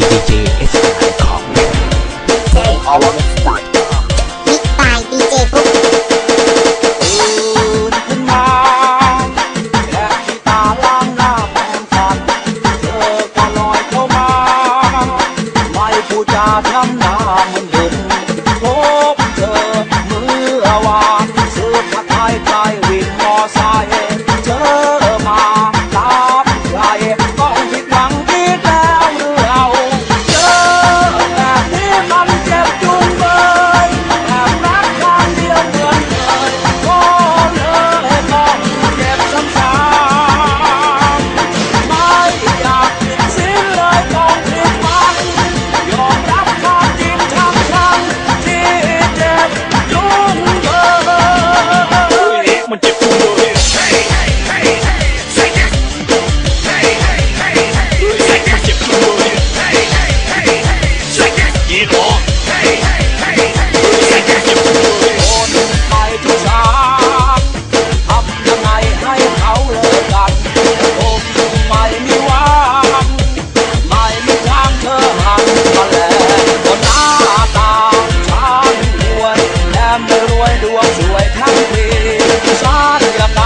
DDJ S ของเจเอาลงต่องมิกตาย DJ ปุ๊บทำนามันเด่นพบเจอเมื่อวานซื้อผัดไทยไท you. ดวงสวยทั้งทีฉันกับ